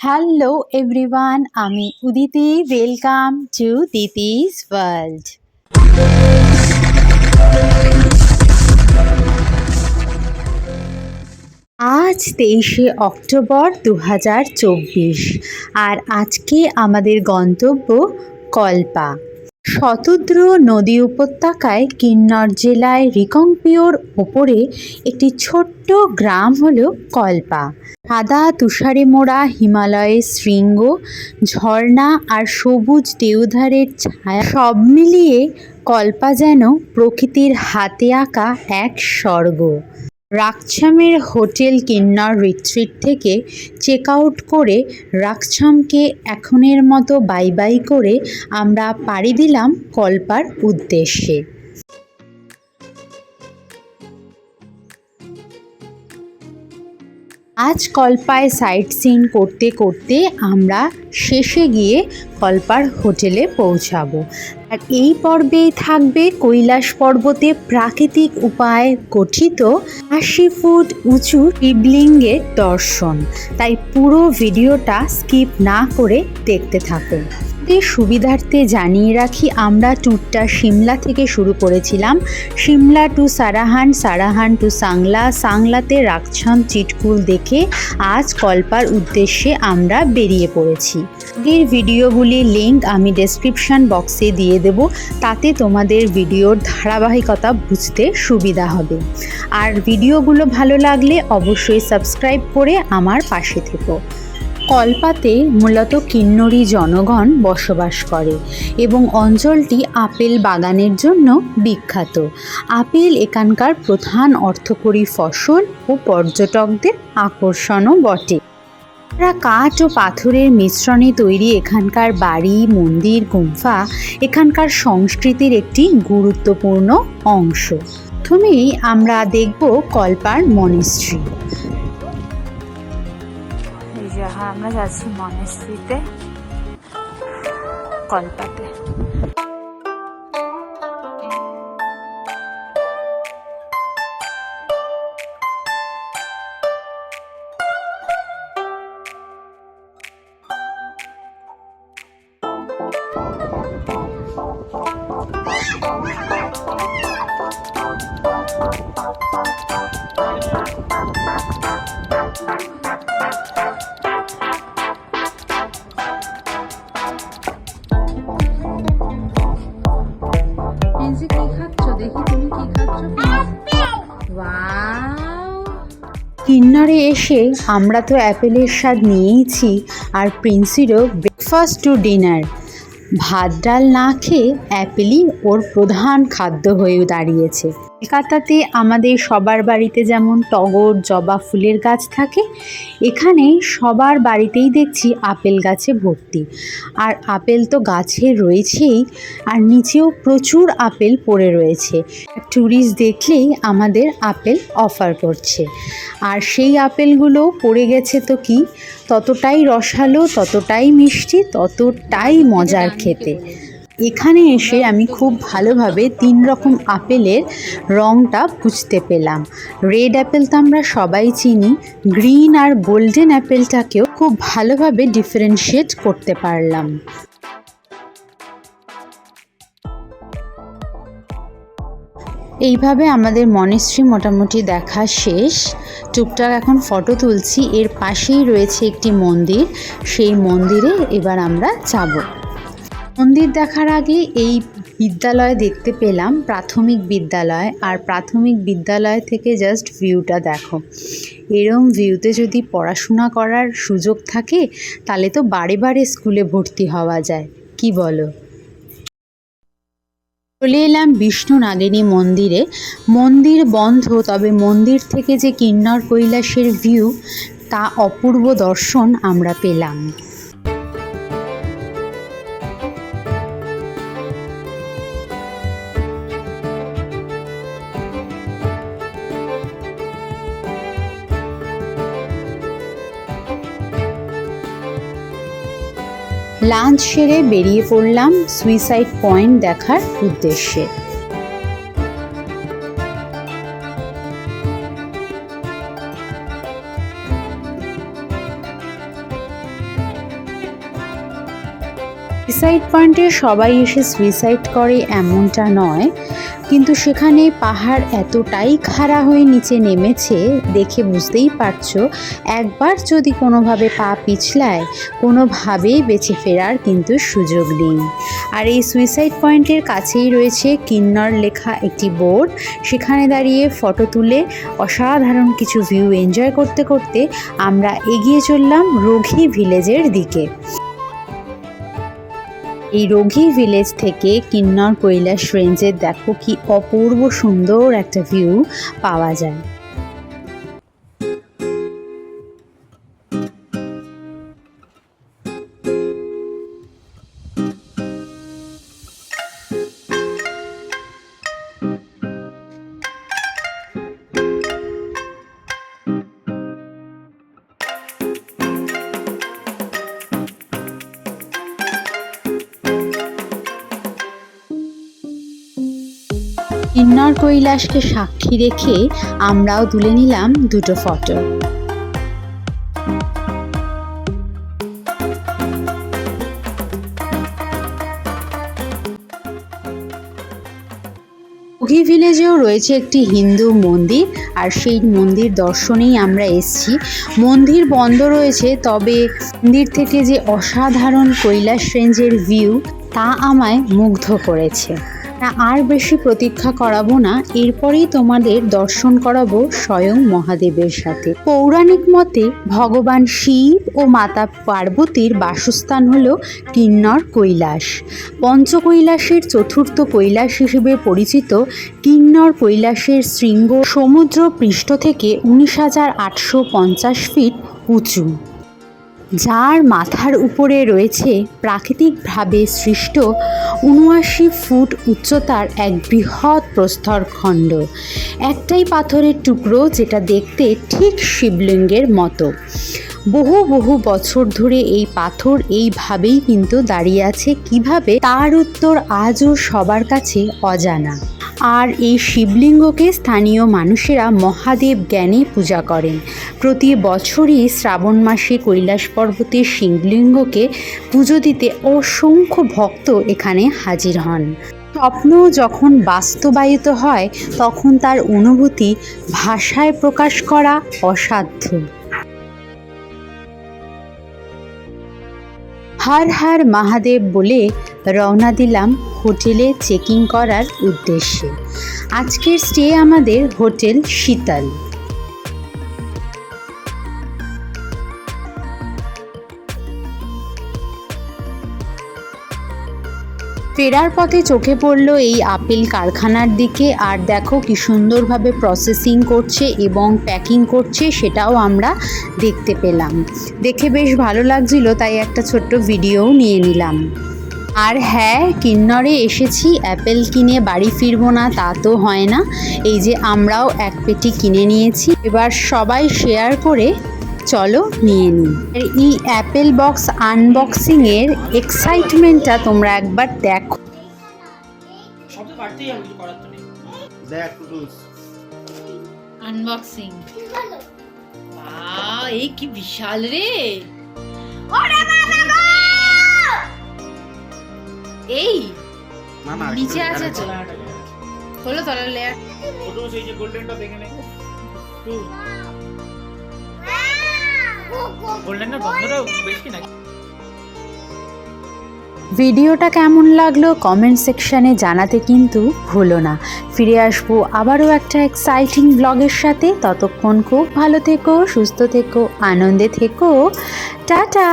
Hello everyone আমি Uditi. Welcome to Ditis world আজ তেইশে অক্টোবর দু হাজার চব্বিশ, আর আজকে আমাদের গন্তব্য কল্পা। শতদ্র নদী উপত্যকায় কিন্নর জেলায় রিকংপিওর ওপরে একটি ছোট্ট গ্রাম হলো কল্পা। সাদা তুষারে মোড়া হিমালয়ের শৃঙ্গ, ঝর্ণা আর সবুজ দেউধারের ছায়া, সব মিলিয়ে কল্পা যেন প্রকৃতির হাতে আঁকা এক স্বর্গ। রাকছামের হোটেল কিন্নর রিট্রিট থেকে চেক আউট করে রাকছামকে এখনের মতো বাই বাই করে আমরা পাড়ি দিলাম কল্পার উদ্দেশ্যে। আজ কল্পায় সাইট সিন করতে করতে আমরা শেষে গিয়ে কল্পার হোটেলে পৌঁছাবো। আর এই পর্বেই থাকবে কৈলাস পর্বতে প্রাকৃতিক উপায়ে গঠিত আশি ফুট উঁচু শিবলিঙ্গের দর্শন। তাই পুরো ভিডিওটা স্কিপ না করে দেখতে থাকুন। সুবিধার্থে জানিয়ে রাখি, আমরা ট্যুরটা সিমলা থেকে শুরু করেছিলাম। সিমলা টু সারাহান সারাহান টু সাংলা, সাংলাতে রাকছাম চিটকুল দেখে আজ কল্পার উদ্দেশ্যে আমরা বেরিয়ে পড়েছি। আগের ভিডিওগুলির লিঙ্ক আমি ডেসক্রিপশন বক্সে দিয়ে দেব। তাতে তোমাদের ভিডিওর ধারাবাহিকতা বুঝতে সুবিধা হবে। আর ভিডিওগুলো ভালো লাগলে অবশ্যই সাবস্ক্রাইব করে আমার পাশে থেকো। কল্পাতে মূলত কিন্নরি জনগণ বসবাস করে এবং অঞ্চলটি আপেল বাগানের জন্য বিখ্যাত। আপেল এখানকার প্রধান অর্থকরী ফসল ও পর্যটকদের আকর্ষণও বটে। এরা কাঠ ও পাথরের মিশ্রণে তৈরি এখানকার বাড়ি, মন্দির, গুম্ফা এখানকার সংস্কৃতির একটি গুরুত্বপূর্ণ অংশ। প্রথমেই আমরা দেখব কল্পার মনেস্ট্রি হ্যাঁ আমরা যাচ্ছি মনেস্ট্রিতে কলকাতে কিন্নারে এসে আমরা তো অ্যাপেলের স্বাদ নিয়েইছি আর প্রিন্সিরও ব্রেকফাস্ট টু ডিনার ভাত, ডাল না খেয়ে অ্যাপেলই ওর প্রধান খাদ্য হয়ে দাঁড়িয়েছে। কলকাতাতে আমাদের সবার বাড়িতে যেমন টগর, জবা ফুলের গাছ থাকে, এখানে সবার বাড়িতেই দেখছি আপেল গাছে ভর্তি। আর আপেল তো গাছে রয়েছেই, আর নিচেও প্রচুর আপেল পড়ে রয়েছে। ট্যুরিস্ট দেখলেই আমাদের আপেল অফার করছে আর সেই আপেলগুলো পড়ে গেছে তো কি? ততটাই রসালো, ততটাই মিষ্টি, ততটাই মজার খেতে। এখানে এসে আমি খুব ভালোভাবে তিন রকম আপেলের রঙটা বুঝতে পেলাম। রেড অ্যাপেল তো আমরা সবাই চিনি, গ্রিন আর গোল্ডেন অ্যাপেলটাকেও খুব ভালোভাবে ডিফারেন্সিয়েট করতে পারলাম। এইভাবে আমাদের মনেশ্রী মোটামুটি দেখা শেষ। টুকটাক এখন ফটো তুলছি, এর পাশেই রয়েছে একটি মন্দির, সেই মন্দিরে এবার আমরা যাব। মন্দির দেখার আগে এই বিদ্যালয় দেখতে পেলাম, প্রাথমিক বিদ্যালয়। আর প্রাথমিক বিদ্যালয় থেকে জাস্ট ভিউটা দেখো। এরম ভিউতে যদি পড়াশোনা করার সুযোগ থাকে, তাহলে তো বারে বারে স্কুলে ভর্তি হওয়া যায়। কি বলো? চলে এলাম বিষ্ণু নাগিনী মন্দিরে। মন্দির বন্ধ, তবে মন্দির থেকে যে কিন্নর কৈলাসের ভিউ তা অপূর্ব দর্শন আমরা পেলাম। লাঞ্চ সেরে বেরিয়ে পড়লাম সুইসাইড পয়েন্ট দেখার উদ্দেশ্যে। সুইসাইড পয়েন্টে সবাই এসে সুইসাইড করে এমনটা নয় কিন্তু সেখানে পাহাড় এতটাই খাড়া হয়ে নিচে নেমেছে দেখে বুঝতেই পারছ, একবার যদি কোনোভাবে পা পিছলায়, কোনোভাবেই বেঁচে ফেরার কিন্তু সুযোগ নেই। আর এই সুইসাইড পয়েন্টের কাছেই রয়েছে কিন্নর লেখা একটি বোর্ড। সেখানে দাঁড়িয়ে ফটো তুলে অসাধারণ কিছু ভিউ এনজয় করতে করতে আমরা এগিয়ে চললাম রঘি ভিলেজের দিকে। এই রোগী ভিলেজ থেকে কিন্নর কৈলাস রেঞ্জের দেখো কি অপূর্ব সুন্দর একটা ভিউ পাওয়া যায়। কিন্নর কৈলাসকে সাক্ষী রেখে আমরাও তুলে নিলাম দুটো ফটো। উঘি ভিলেজেও রয়েছে একটি হিন্দু মন্দির, আর সেই মন্দির দর্শনেই আমরা এসেছি। মন্দির বন্ধ রয়েছে, তবে মন্দির থেকে যে অসাধারণ কৈলাস রেঞ্জের ভিউ তা আমায় মুগ্ধ করেছে। আর বেশি প্রতীক্ষা করাবো না। এরপরেই তোমাদের দর্শন করাবো স্বয়ং মহাদেবের সাথে। পৌরাণিক মতে ভগবান শিব ও মাতা পার্বতীর বাসস্থান হল কিন্নর কৈলাস। পঞ্চকৈলাসের চতুর্থ কৈলাস হিসেবে পরিচিত কিন্নর কৈলাসের শৃঙ্গ সমুদ্র পৃষ্ঠ থেকে উনিশ হাজার আটশো পঞ্চাশ ফিট উঁচু। যার মাথার উপরে রয়েছে প্রাকৃতিকভাবে সৃষ্ট উনআশি ফুট উচ্চতার এক বৃহৎ প্রস্তর খণ্ড। একটাই পাথরের টুকরো যেটা দেখতে ঠিক শিবলিঙ্গের মতো। বহু বহু বছর ধরে এই পাথর এইভাবেই কিন্তু দাঁড়িয়ে আছে। কীভাবে তার উত্তর আজও সবার কাছে অজানা। আর এই শিবলিঙ্গকে স্থানীয় মানুষেরা মহাদেব জ্ঞানে পূজা করেন। প্রতি বছরই শ্রাবণ মাসে কৈলাস পর্বতের শিবলিঙ্গকে পুজো দিতে অসংখ্য ভক্ত এখানে হাজির হন। স্বপ্ন যখন বাস্তবায়িত হয়, তখন তার অনুভূতি ভাষায় প্রকাশ করা অসাধ্য। হর হার মহাদেব বলে রওনা দিলাম হোটেলে চেকিং করার উদ্দেশ্যে। আজকের স্টে আমাদের হোটেল শীতল। ফেরার পথে চোখে পড়ল এই আপেল কারখানার দিকে। আর দেখো কি সুন্দরভাবে প্রসেসিং করছে এবং প্যাকিং করছে, সেটাও আমরা দেখতে পেলাম। দেখে বেশ ভালো লাগছিল, তাই একটা ছোট্ট ভিডিও নিয়ে নিলাম। আর হ্যাঁ কিন্নরে এসেছি অ্যাপেল কিনে বাড়ি ফিরবো না, তা তো হয় না। এই যে আমরাও এক পেটি কিনে নিয়েছি। এবার সবাই শেয়ার করে চলো নিয়ে নিই। এই অ্যাপেল বক্স আনবক্সিংয়ের এক্সাইটমেন্টটা তোমরা একবার দেখো। আনবক্সিং। এই কি বিশাল রে। এই নিচে আছে তো। হলো তলার লেয়ার ছোট সেই যে গোল্ডেনটা দেখে নে ভিডিওটা কেমন লাগল কমেন্ট সেকশানে জানাতে কিন্তু ভুলো না। ফিরে আসব আবারও একটা এক্সাইটিং ব্লগের সাথে। ততক্ষণ খুব ভালো থেকো, সুস্থ থেকো, আনন্দে থেকো। টাটা!